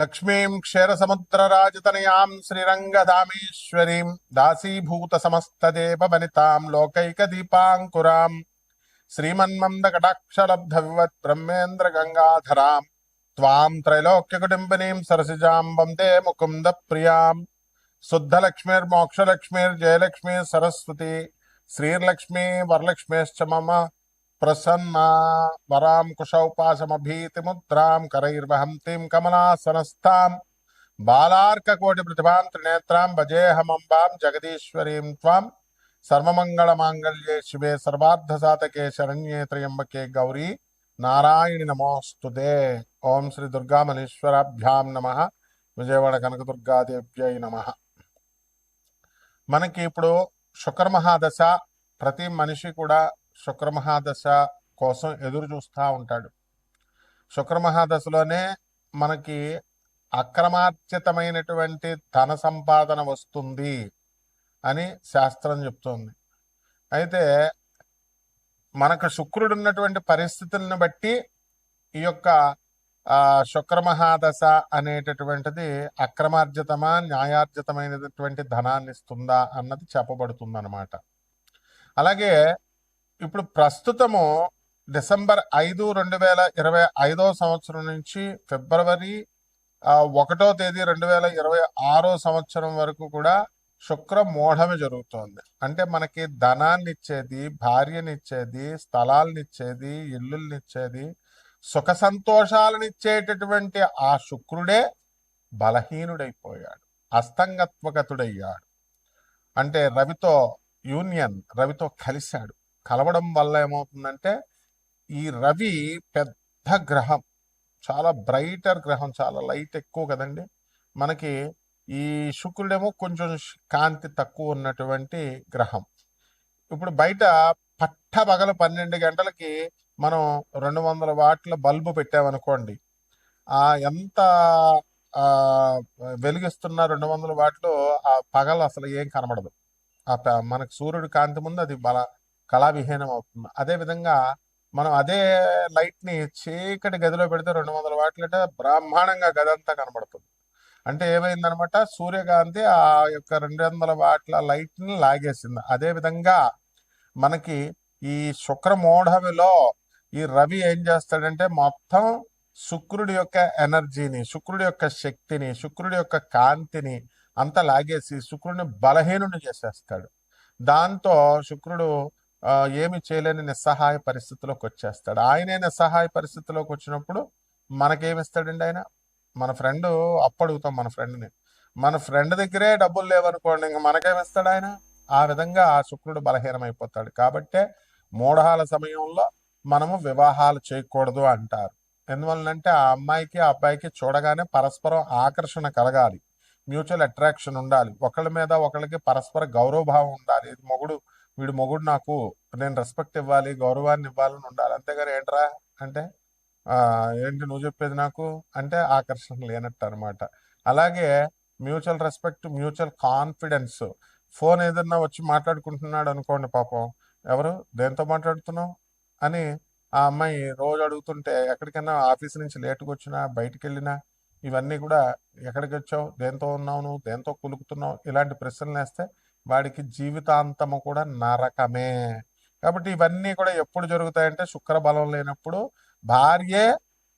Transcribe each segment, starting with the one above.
लक्ष्मी लक्ष्मीं क्षीरसमुद्रराजतनयां श्रीरङ्गधामेश्वरीं दासीभूतसमस्तदेववनितां लोकैकदीपाङ्कुरां श्रीमन्मन्दकटाक्षलब्धविवत् ब्रह्मेन्द्रगङ्गाधरां त्वां त्रैलोक्यकुटुम्बिनीं सरसिजां वंदे मुकुन्दप्रियाँ शुद्धलक्ष्मीर्मोक्षलक्ष्मीर्जयलक्ष्मी सरस्वती श्रीर्लक्ष्मी वरलक्ष्मीश्च मम ప్రియాం శుద్ధలక్ష్మీర్మోక్షలక్ష్మీర్జయలక్ష్మీ సరస్వతి శ్రీర్లక్ష్మీ వరలక్ష్మీశ్చ ప్రసన్నా వరాం కుశౌపాసమభీతిముద్రాం కరైర్వహంతిం కమలాసనస్థాం బాలార్కకోటి ప్రతిభాం త్రినేత్రాం భజేహమంబాం జగదీశ్వరీం త్వాం సర్వమంగళమాంగళ్యే శివే సర్వార్థసాతకే శరణ్యే త్రయంబకే గౌరీ నారాయణి నమోస్తుదే ఓం శ్రీ దుర్గామలేశ్వరాభ్యాం నమ విజయవాడ కనకదుర్గాదేవ్యై నమ మనకి ఇప్పుడు శుక్రమహాదశ ప్రతి మనిషి కూడా శుక్రమహాదశ కోసం ఎదురు చూస్తూ ఉంటాడు. శుక్రమహాదశలోనే మనకి అక్రమార్జితమైనటువంటి ధన సంపాదన వస్తుంది అని శాస్త్రం చెప్తుంది. అయితే మనకు శుక్రుడు ఉన్నటువంటి పరిస్థితులను బట్టి ఈ యొక్క శుక్రమహాదశ అనేటటువంటిది అక్రమార్జితమా న్యాయార్జితమైనటువంటి ధనాన్ని ఇస్తుందా అన్నది చెప్పబడుతుందనమాట అలాగే ఇప్పుడు ప్రస్తుతము డిసెంబర్ ఐదు రెండు వేల ఇరవై ఐదో సంవత్సరం నుంచి ఫిబ్రవరి ఒకటో తేదీ రెండు వేల ఇరవై ఆరో సంవత్సరం వరకు కూడా శుక్ర మూఢమి జరుగుతోంది. అంటే మనకి ధనాన్ని ఇచ్చేది భార్యనిచ్చేది స్థలాలనిచ్చేది ఇల్లుల్నిచ్చేది సుఖ సంతోషాలనిచ్చేటటువంటి ఆ శుక్రుడే బలహీనుడైపోయాడు అస్తంగత్వగతుడయ్యాడు. అంటే రవితో యూనియన్ రవితో కలిశాడు. కలవడం వల్ల ఏమవుతుందంటే ఈ రవి పెద్ద గ్రహం చాలా బ్రైటర్ గ్రహం చాలా లైట్ ఎక్కువ కదండి. మనకి ఈ శుక్రుడేమో కొంచెం కాంతి తక్కువ ఉన్నటువంటి గ్రహం. ఇప్పుడు బయట పట్టబగలు పన్నెండు గంటలకి మనం రెండు వందల వాట్ల బల్బు పెట్టామనుకోండి ఆ ఎంత వెలిగిస్తున్న రెండు వందల వాట్లు ఆ పగలు అసలు ఏం కనబడదు. ఆ ప- మనకు సూర్యుడి కాంతి ముందు అది బల కళావిహీనం అవుతుంది. అదే విధంగా మనం అదే లైట్ని చీకటి గదిలో పెడితే రెండు వందల వాట్లు అంటే బ్రహ్మాండంగా గది అంతా కనబడుతుంది. అంటే ఏమైందనమాట? సూర్యకాంతి ఆ యొక్క రెండు వందల వాట్ల లైట్ని లాగేసింది. అదేవిధంగా మనకి ఈ శుక్రమూఢమిలో ఈ రవి ఏం చేస్తాడంటే మొత్తం శుక్రుడి యొక్క ఎనర్జీని శుక్రుడి యొక్క శక్తిని శుక్రుడి యొక్క కాంతిని అంతా లాగేసి శుక్రుడిని బలహీనుని చేసేస్తాడు. దాంతో శుక్రుడు ఏమి చేయలేని నిస్సహాయ పరిస్థితిలోకి వచ్చేస్తాడు. ఆయనే నిస్సహాయ పరిస్థితిలోకి వచ్చినప్పుడు మనకేమిస్తాడండి ఆయన? మన ఫ్రెండ్ అప్పు అడుగుతాం మన ఫ్రెండ్ని మన ఫ్రెండ్ దగ్గరే డబ్బులు లేవనుకోండి ఇంకా మనకేమిస్తాడు ఆయన? ఆ విధంగా ఆ శుక్రుడు బలహీనమైపోతాడు. కాబట్టే మూఢహాల సమయంలో మనము వివాహాలు చేయకూడదు అంటారు. ఎందువల్లంటే ఆ అమ్మాయికి ఆ అబ్బాయికి చూడగానే పరస్పరం ఆకర్షణ కలగాలి. మ్యూచువల్ అట్రాక్షన్ ఉండాలి. ఒకళ్ళ మీద ఒకళ్ళకి పరస్పర గౌరవభావం ఉండాలి. ఇది మొగుడు వీడు మొగుడు నాకు నేను రెస్పెక్ట్ ఇవ్వాలి గౌరవాన్ని ఇవ్వాలని ఉండాలి. అంతేగాని ఏంట్రా అంటే ఏంటి నువ్వు చెప్పేది నాకు? అంటే ఆకర్షణ లేనట్టు అనమాట అలాగే mutual respect mutual confidence phone ఏదన్నా వచ్చి మాట్లాడుకుంటున్నాడు అనుకోండి పాపం. ఎవరు? దేంతో మాట్లాడుతున్నావు? అని ఆ అమ్మాయి రోజు అడుగుతుంటే ఎక్కడికైనా ఆఫీస్ నుంచి లేటుగా వచ్చినా బయటికి వెళ్ళినా ఇవన్నీ కూడా ఎక్కడికి వచ్చావు? దేంతో ఉన్నావు నువ్వు? దేంతో కులుకుతున్నావు? ఇలాంటి ప్రశ్నలు వేస్తే వాడికి జీవితాంతము కూడా నరకమే. కాబట్టి ఇవన్నీ కూడా ఎప్పుడు జరుగుతాయంటే శుక్ర బలం లేనప్పుడు భార్యే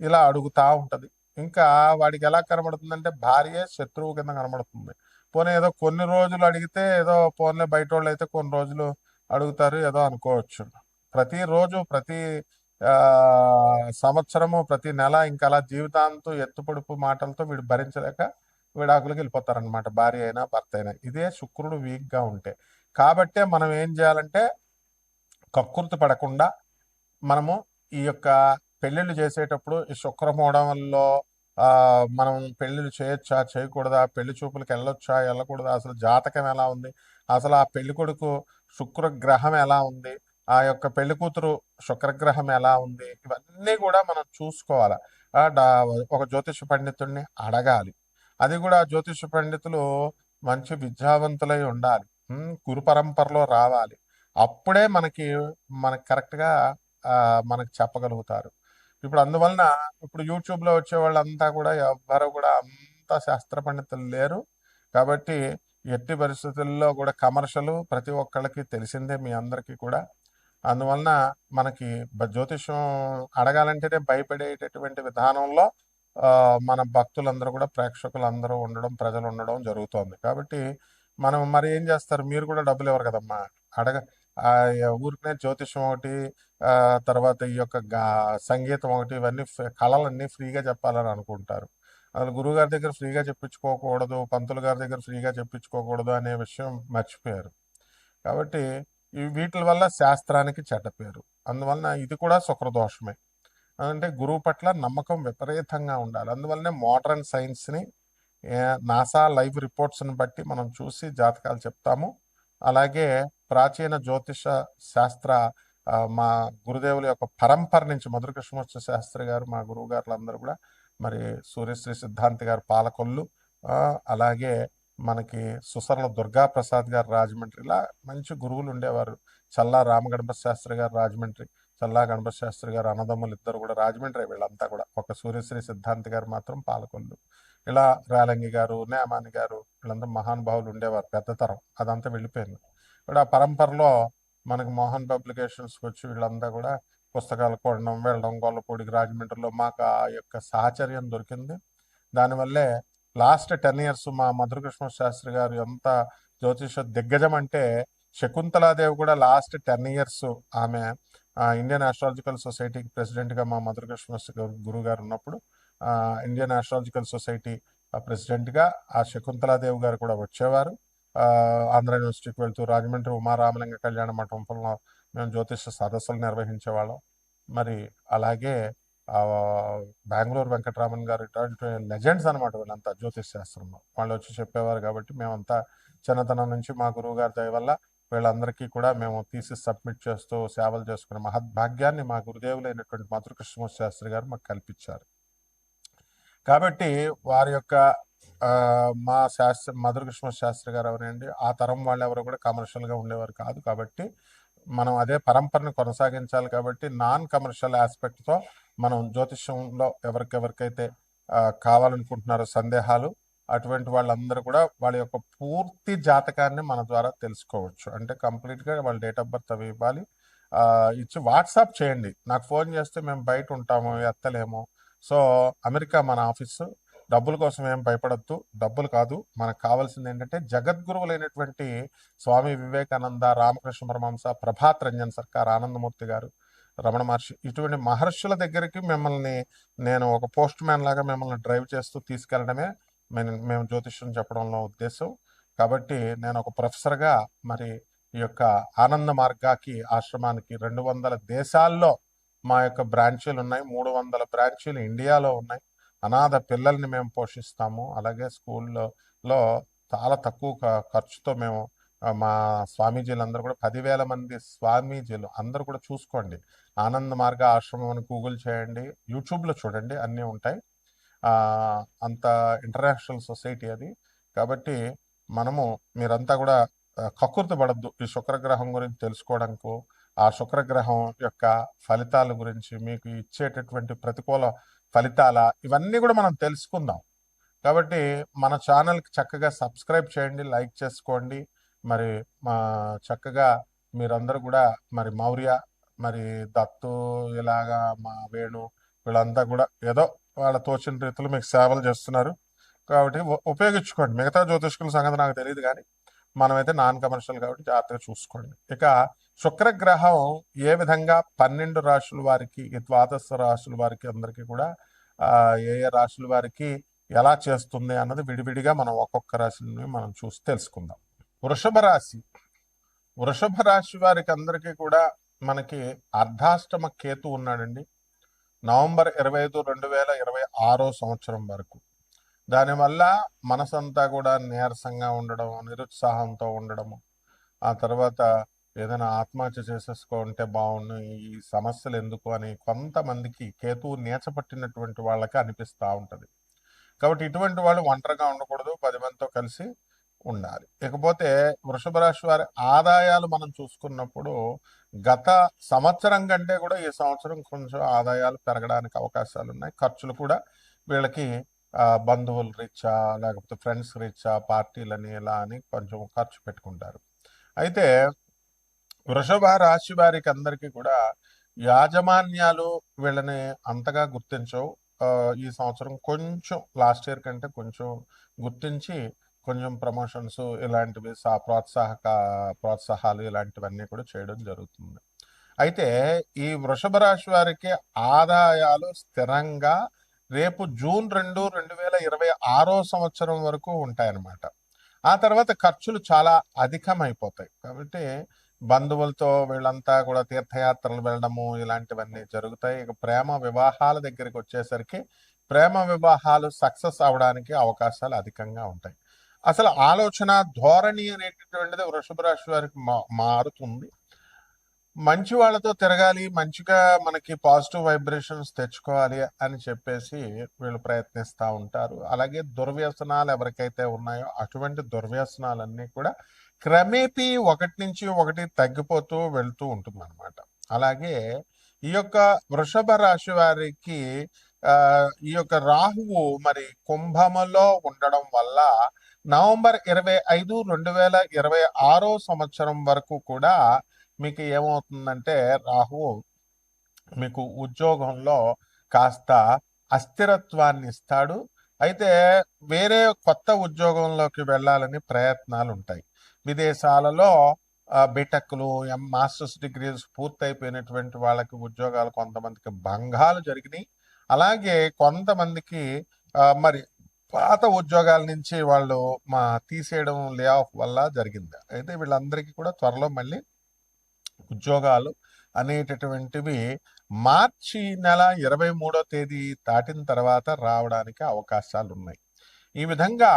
ఇలా అడుగుతా ఉంటది. ఇంకా వాడికి ఎలా కనబడుతుందంటే భార్యే శత్రువు కింద కనబడుతుంది. పోనీ ఏదో కొన్ని రోజులు అడిగితే ఏదో పోన్లే బయట వాళ్ళు అయితే కొన్ని రోజులు అడుగుతారు ఏదో అనుకోవచ్చు. ప్రతిరోజు ప్రతి సంవత్సరము ప్రతి నెల ఇంకా అలా జీవితాంతం ఎత్తుపొడుపు మాటలతో వీడు భరించలేక విడాకులకు వెళ్ళిపోతారనమాట భార్య అయినా భర్త అయినా. ఇదే శుక్రుడు వీక్గా ఉంటే. కాబట్టే మనం ఏం చేయాలంటే కక్కుర్తి పడకుండా మనము ఈ యొక్క పెళ్ళిళ్ళు చేసేటప్పుడు ఈ శుక్రమూఢంలో మనం పెళ్ళిళ్ళు చేయొచ్చా చేయకూడదా పెళ్ళి చూపులకు వెళ్ళొచ్చా వెళ్ళకూడదా అసలు జాతకం ఎలా ఉంది అసలు ఆ పెళ్ళి కొడుకు శుక్ర గ్రహం ఎలా ఉంది ఆ యొక్క పెళ్ళి కూతురు శుక్రగ్రహం ఎలా ఉంది ఇవన్నీ కూడా మనం చూసుకోవాలి. ఒక జ్యోతిష పండితుడిని అడగాలి. అది కూడా జ్యోతిష పండితులు మంచి విద్యావంతులై ఉండాలి. గురు పరంపరలో రావాలి. అప్పుడే మనకి మనకి కరెక్ట్గా మనకు చెప్పగలుగుతారు. ఇప్పుడు అందువలన ఇప్పుడు యూట్యూబ్లో వచ్చే వాళ్ళంతా కూడా ఎవ్వరు కూడా అంత శాస్త్ర పండితులు లేరు. కాబట్టి ఎట్టి పరిస్థితుల్లో కూడా కమర్షియల్ ప్రతి ఒక్కళ్ళకి తెలిసిందే మీ అందరికీ కూడా. అందువలన మనకి జ్యోతిషం అడగాలంటేనే భయపడేటటువంటి విధానంలో మన భక్తులందరూ కూడా ప్రేక్షకులు అందరూ ఉండడం ప్రజలు ఉండడం జరుగుతోంది. కాబట్టి మనం మరి ఏం చేస్తారు? మీరు కూడా డబ్బులు ఇవ్వరు కదమ్మా. అడగ ఊరికనే జ్యోతిషం ఒకటి తర్వాత ఈ యొక్క గా- సంగీతం ఒకటి ఇవన్నీ కళలన్నీ ఫ్రీగా చెప్పాలని అనుకుంటారు. అసలు గురువు గారి దగ్గర ఫ్రీగా చెప్పించుకోకూడదు పంతులు గారి దగ్గర ఫ్రీగా చెప్పించుకోకూడదు అనే విషయం మర్చిపోయారు. కాబట్టి ఈ వీటి వల్ల శాస్త్రానికి చెడ్డ పేరు. అందువలన ఇది కూడా శుక్రదోషమే. అంటే గురువు పట్ల నమ్మకం విపరీతంగా ఉండాలి. అందువల్లనే మోడర్న్ సైన్స్ని నాసా లైవ్ రిపోర్ట్స్ని బట్టి మనం చూసి జాతకాలు చెప్తాము. అలాగే ప్రాచీన జ్యోతిష శాస్త్ర మా గురుదేవుల యొక్క పరంపర నుంచి మధుర కృష్ణమూర్తి శాస్త్రి గారు మా గురువు గారులందరూ కూడా మరి సూర్యశ్రీ సిద్ధాంతి గారు పాలకొల్లు అలాగే మనకి సుసర్ల దుర్గా ప్రసాద్ గారు రాజమండ్రి ఇలా మంచి గురువులు ఉండేవారు. చల్లా రామగణపతి శాస్త్రి గారు రాజమండ్రి. చల్లా గణపతి శాస్త్రి గారు అన్నదమ్ములు ఇద్దరు కూడా రాజమండ్రి వీళ్ళంతా కూడా. ఒక సూర్యశ్రీ సిద్ధాంతి గారు మాత్రం పాలకొల్లు. ఇలా రేలంగి గారు నేమాని గారు వీళ్ళంతా మహానుభావులు ఉండేవారు పెద్ద తరం. అదంతా వెళ్ళిపోయింది. ఇప్పుడు ఆ పరంపరలో మనకు మోహన్ పబ్లికేషన్స్కి వచ్చి వీళ్ళంతా కూడా పుస్తకాలు కొనడం వెళ్ళడం గొల్లపూడికి రాజమండ్రిలో మాకు ఆ యొక్క సాహచర్యం దొరికింది. దానివల్లే లాస్ట్ టెన్ ఇయర్స్ మా మధురకృష్ణ శాస్త్రి గారు ఎంత జ్యోతిష దిగ్గజం అంటే శకుంతలాదేవి కూడా లాస్ట్ టెన్ ఇయర్స్ ఆమె ఇండియన్ ఆస్ట్రాలజికల్ సొసైటీకి ప్రెసిడెంట్గా మా మధురకృష్ణ గురువు గారు ఉన్నప్పుడు ఇండియన్ ఆస్ట్రాలజికల్ సొసైటీ ప్రెసిడెంట్గా ఆ శకుంతలాదేవి గారు కూడా వచ్చేవారు. ఆంధ్ర యూనివర్సిటీకి వెళ్తూ రాజమండ్రి ఉమారామలింగ కళ్యాణ మండపంలో మేము జ్యోతిష సదస్సులు నిర్వహించేవాళ్ళం. మరి అలాగే బెంగళూరు వెంకటరామన్ గారు ఇటువంటి లెజెండ్స్ అనమాట వీళ్ళంతా జ్యోతిష్ శాస్త్రంలో. వాళ్ళు వచ్చి చెప్పేవారు కాబట్టి మేమంతా చిన్నతనం నుంచి మా గురువు గారి దయ వల్ల వీళ్ళందరికీ కూడా మేము తీసి సబ్మిట్ చేస్తూ సేవలు చేసుకునే మహద్భాగ్యాన్ని మా గురుదేవులైనటువంటి మధుర శాస్త్రి గారు మాకు కల్పించారు. కాబట్టి వారి యొక్క మా శాస్త్ర మధుర కృష్ణ శాస్త్రి గారు ఎవరండి? ఆ తరం వాళ్ళు ఎవరు కూడా కమర్షియల్గా ఉండేవారు కాదు కాబట్టి మనం అదే పరంపరను కొనసాగించాలి కాబట్టి నాన్ కమర్షియల్ ఆస్పెక్ట్తో మనం జ్యోతిష్యంలో ఎవరికెవరికైతే కావాలనుకుంటున్నారో సందేహాలు అటువంటి వాళ్ళందరూ కూడా వాళ్ళ యొక్క పూర్తి జాతకాన్ని మన ద్వారా తెలుసుకోవచ్చు. అంటే కంప్లీట్గా వాళ్ళ డేట్ ఆఫ్ బర్త్ అవి ఇవ్వాలి. ఇచ్చి వాట్సాప్ చేయండి. నాకు ఫోన్ చేస్తే మేము బయట ఉంటాము ఎత్తలేము. సో అమెరికా మన ఆఫీసు. డబ్బుల కోసం ఏం భయపడద్దు. డబ్బులు కాదు. మనకు కావాల్సింది ఏంటంటే జగద్గురువులైనటువంటి స్వామి వివేకానంద రామకృష్ణ పరమహంస ప్రభాత్ రంజన్ సర్కార్ ఆనందమూర్తి గారు రమణ మహర్షి ఇటువంటి మహర్షుల దగ్గరికి మిమ్మల్ని నేను ఒక పోస్ట్ మ్యాన్ లాగా మిమ్మల్ని డ్రైవ్ చేస్తూ తీసుకెళ్ళడమే మేము మేము జ్యోతిష్యం చెప్పడంలో ఉద్దేశం. కాబట్టి నేను ఒక ప్రొఫెసర్గా మరి ఈ యొక్క ఆనంద మార్గాకి ఆశ్రమానికి రెండు వందల దేశాల్లో మా యొక్క బ్రాంచీలు ఉన్నాయి. మూడు వందల బ్రాంచీలు ఇండియాలో ఉన్నాయి. అనాథ పిల్లల్ని మేము పోషిస్తాము. అలాగే స్కూల్లో లో చాలా తక్కువ ఖర్చుతో మేము మా స్వామీజీలు అందరూ కూడా పదివేల మంది స్వామీజీలు. అందరూ కూడా చూసుకోండి. ఆనంద మార్గ ఆశ్రమం అని గూగుల్ చేయండి. యూట్యూబ్లో చూడండి. అన్నీ ఉంటాయి. అంత ఇంటర్నేషనల్ సొసైటీ అది. కాబట్టి మనము మీరంతా కూడా ఆ, కక్కుర్తి పడద్దు. ఈ శుక్రగ్రహం గురించి తెలుసుకోవడానికి ఆ శుక్రగ్రహం యొక్క ఫలితాల గురించి మీకు ఇచ్చేటటువంటి ప్రతికూల ఫలితాల ఇవన్నీ కూడా మనం తెలుసుకుందాం. కాబట్టి మన ఛానల్కి చక్కగా సబ్స్క్రైబ్ చేయండి లైక్ చేసుకోండి. మరి మా చక్కగా మీరందరూ కూడా మరి మౌర్య మరి దత్తు ఇలాగా మా వేణు వీళ్ళంతా కూడా ఏదో వాళ్ళ తోచిన రీతిలో మీకు సేవలు చేస్తున్నారు. కాబట్టి ఉపయోగించుకోండి. మిగతా జ్యోతిష్కుల సంగతి నాకు తెలియదు కానీ మనమైతే నాన్ కమర్షియల్ కాబట్టి జాగ్రత్తగా చూసుకోండి. ఇక శుక్రగ్రహం ఏ విధంగా పన్నెండు రాశుల వారికి ద్వాదశ రాశుల వారికి అందరికీ కూడా ఏ ఏ రాశుల వారికి ఎలా చేస్తుంది అన్నది విడివిడిగా మనం ఒక్కొక్క రాశిని మనం చూసి తెలుసుకుందాం. వృషభ రాశి. వృషభ రాశి వారికి అందరికీ కూడా మనకి అర్ధాష్టమ కేతు ఉన్నాడండి. నవంబర్ ఇరవై ఐదు రెండు వేల ఇరవై ఆరో సంవత్సరం వరకు. దానివల్ల మనసంతా కూడా నీరసంగా ఉండడం నిరుత్సాహంతో ఉండడము. ఆ తర్వాత ఏదైనా ఆత్మహత్య చేసేసుకుంటే బాగుండు ఈ సమస్యలు ఎందుకు అని కొంతమందికి కేతువు నీచపట్టినటువంటి వాళ్ళకి అనిపిస్తూ ఉంటుంది. కాబట్టి ఇటువంటి వాళ్ళు ఒంటరిగా ఉండకూడదు. పది మందితో కలిసి ఉండాలి. ఇకపోతే వృషభ రాశి వారి ఆదాయాలు మనం చూసుకున్నప్పుడు గత సంవత్సరం కంటే కూడా ఈ సంవత్సరం కొంచెం ఆదాయాలు పెరగడానికి అవకాశాలు ఉన్నాయి. ఖర్చులు కూడా వీళ్ళకి బంధువుల రీత్యా లేకపోతే ఫ్రెండ్స్ రీత్యా పార్టీలని ఇలా అని కొంచెం ఖర్చు పెట్టుకుంటారు. అయితే వృషభ రాశి వారికి అందరికీ కూడా యాజమాన్యాలు వీళ్ళని అంతగా గుర్తించవు. ఈ సంవత్సరం కొంచెం లాస్ట్ ఇయర్ కంటే కొంచెం గుర్తించి కొంచెం ప్రమోషన్స్ ఇలాంటివి సా ప్రోత్సాహక ప్రోత్సాహాలు ఇలాంటివన్నీ కూడా చేయడం జరుగుతుంది. అయితే ఈ వృషభ రాశి వారికి ఆదాయాలు స్థిరంగా రేపు జూన్ రెండు రెండు వేల ఇరవై ఆరో సంవత్సరం వరకు ఉంటాయన్నమాట. ఆ తర్వాత ఖర్చులు చాలా అధికమైపోతాయి. కాబట్టి బంధువులతో వీళ్ళంతా కూడా తీర్థయాత్రలు వెళ్ళడము ఇలాంటివన్నీ జరుగుతాయి. ఇక ప్రేమ వివాహాల దగ్గరికి వచ్చేసరికి ప్రేమ వివాహాలు సక్సెస్ అవడానికి అవకాశాలు అధికంగా ఉంటాయి. అసలు ఆలోచన ధోరణి అనేటటువంటిది వృషభ రాశి వారికి మా- మారుతుంది. మంచి వాళ్ళతో తిరగాలి మంచిగా మనకి పాజిటివ్ వైబ్రేషన్స్ తెచ్చుకోవాలి అని చెప్పేసి వీళ్ళు ప్రయత్నిస్తూ ఉంటారు. అలాగే దుర్వ్యసనాలు ఎవరికైతే ఉన్నాయో అటువంటి దుర్వ్యసనాలన్నీ కూడా క్రమేపీ ఒకటి నుంచి ఒకటి తగ్గిపోతూ వెళ్తూ ఉంటుంది అనమాట అలాగే ఈ యొక్క వృషభ రాశి వారికి ఈ యొక్క రాహువు మరి కుంభములో ఉండడం వల్ల నవంబర్ ఇరవై ఐదు రెండు వేల ఇరవై ఆరో సంవత్సరం వరకు కూడా మీకు ఏమవుతుందంటే రాహువు మీకు ఉద్యోగంలో కాస్త అస్థిరత్వాన్ని ఇస్తాడు. అయితే వేరే కొత్త ఉద్యోగంలోకి వెళ్ళాలని ప్రయత్నాలు ఉంటాయి విదేశాలలో బీటెక్లు ఎం మాస్టర్స్ డిగ్రీస్ పూర్తయిపోయినటువంటి వాళ్ళకి ఉద్యోగాలు కొంతమందికి భంగాలు జరిగినాయి. అలాగే కొంతమందికి మరి పాత ఉద్యోగాల నుంచి వాళ్ళు మా తీసేయడం లే ఆఫ్ వల్ల జరిగింది. అయితే వీళ్ళందరికీ కూడా త్వరలో మళ్ళీ ఉద్యోగాలు అనేటటువంటివి మార్చి నెల ఇరవై మూడో తేదీ దాటిన తర్వాత రావడానికి అవకాశాలు ఉన్నాయి ఈ విధంగా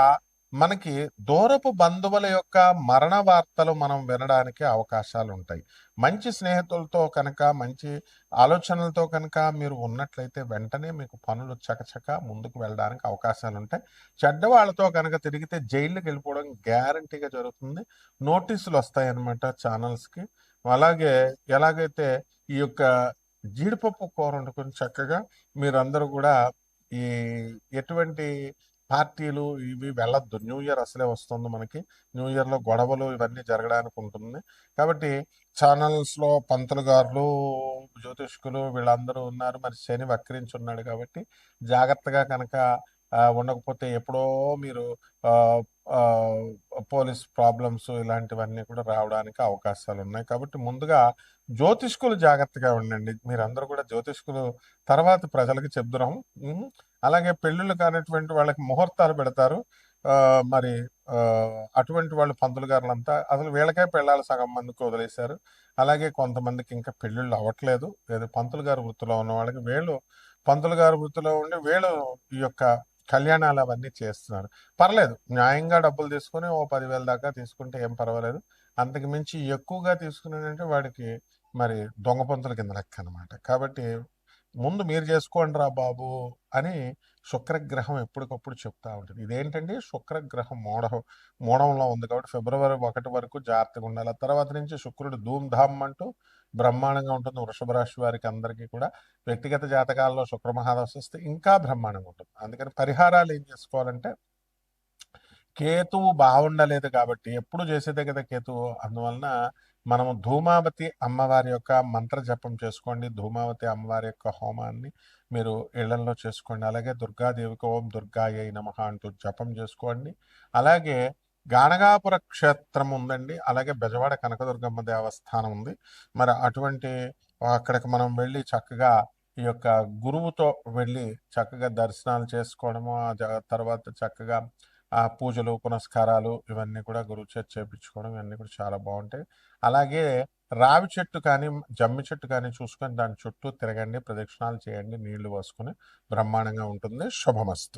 మనకి దూరపు బంధువుల యొక్క మరణ వార్తలు మనం వినడానికి అవకాశాలు ఉంటాయి. మంచి స్నేహితులతో కనుక మంచి ఆలోచనలతో కనుక మీరు ఉన్నట్లయితే వెంటనే మీకు పనులు చకచక ముందుకు వెళ్ళడానికి అవకాశాలు ఉంటాయి. చెడ్డవాళ్ళతో కనుక తిరిగితే జైలుకి వెళ్ళిపోవడం గ్యారంటీగా జరుగుతుంది. నోటీసులు వస్తాయి అన్నమాట ఛానల్స్కి. అలాగే ఎలాగైతే ఈ యొక్క జీడిపప్పు కూర వండుకొని చక్కగా మీరందరూ కూడా ఈ ఎటువంటి పార్టీలు ఇవి వెళ్ళొద్దు. న్యూ ఇయర్ అసలే వస్తుంది మనకి. న్యూ ఇయర్లో గొడవలు ఇవన్నీ జరగడానికి ఉంటుంది. కాబట్టి ఛానల్స్లో పంతులు గారులు జ్యోతిష్కులు వీళ్ళందరూ ఉన్నారు. మరి శని వక్రించి ఉన్నాడు కాబట్టి జాగ్రత్తగా కనుక ఉండకపోతే ఎప్పుడో మీరు పోలీస్ ప్రాబ్లమ్స్ ఇలాంటివన్నీ కూడా రావడానికి అవకాశాలు ఉన్నాయి. కాబట్టి ముందుగా జ్యోతిష్కులు జాగ్రత్తగా ఉండండి. మీరందరూ కూడా జ్యోతిష్కులు తర్వాత ప్రజలకు చెప్తున్నాం. అలాగే పెళ్ళిళ్ళు కానటువంటి వాళ్ళకి ముహూర్తాలు పెడతారు. మరి అటువంటి వాళ్ళు పంతులు గారులంతా అసలు వీళ్ళకే పెళ్ళాలి సగం మందికి వదిలేశారు. అలాగే కొంతమందికి ఇంకా పెళ్ళిళ్ళు అవ్వట్లేదు. లేదా పంతులు గారి వృత్తిలో ఉన్న వాళ్ళకి వీళ్ళు పంతులు గారి వృత్తిలో ఉండి వీళ్ళు ఈ యొక్క కళ్యాణాలు అవన్నీ చేస్తున్నారు. పర్లేదు న్యాయంగా డబ్బులు తీసుకుని ఓ పదివేల దాకా తీసుకుంటే ఏం పర్వాలేదు. అంతకు మించి ఎక్కువగా తీసుకున్నాడంటే వాడికి మరి దొంగ పంతుల కింద లెక్క అనమాట కాబట్టి ముందు మీరు చేసుకోండి రా బాబు అని శుక్రగ్రహం ఎప్పటికప్పుడు చెప్తూ ఉంటుంది. ఇదేంటండి? శుక్రగ్రహం మూఢ మూఢంలో ఉంది కాబట్టి ఫిబ్రవరి ఒకటి వరకు జాగ్రత్తగా ఉండాలి. తర్వాత నుంచి శుక్రుడు ధూమ్ ధామ్ అంటూ బ్రహ్మాండంగా ఉంటుంది. వృషభ రాశి వారికి అందరికీ కూడా వ్యక్తిగత జాతకాల్లో శుక్ర మహాదశ వస్తే ఇంకా బ్రహ్మాండంగా ఉంటుంది. అందుకని పరిహారాలు ఏం చేసుకోవాలంటే కేతువు బాగుండలేదు కాబట్టి ఎప్పుడు చేసేదే కదా కేతువు. అందువలన మనము ధూమావతి అమ్మవారి యొక్క మంత్ర జపం చేసుకోండి. ధూమావతి అమ్మవారి యొక్క హోమాన్ని మీరు ఇళ్ళలో చేసుకోండి. అలాగే దుర్గాదేవికి ఓం దుర్గాయ నమః అంటూ జపం చేసుకోండి. అలాగే గాణగాపుర క్షేత్రం ఉందండి. అలాగే బెజవాడ కనకదుర్గమ్మ దేవస్థానం ఉంది. మరి అటువంటి అక్కడికి మనం వెళ్ళి చక్కగా ఈ యొక్క గురువుతో వెళ్ళి చక్కగా దర్శనాలు చేసుకోవడము ఆ తర్వాత చక్కగా ఆ పూజలు పునస్కారాలు ఇవన్నీ కూడా గురువు చేతి చేపించుకోవడం ఇవన్నీ కూడా చాలా బాగుంటాయి. అలాగే రావి చెట్టు కానీ జమ్మి చెట్టు కానీ చూసుకొని దాని చుట్టూ తిరగండి ప్రదక్షిణాలు చేయండి నీళ్ళు పోసుకొని బ్రహ్మాండంగా ఉంటుంది. శుభమస్తు.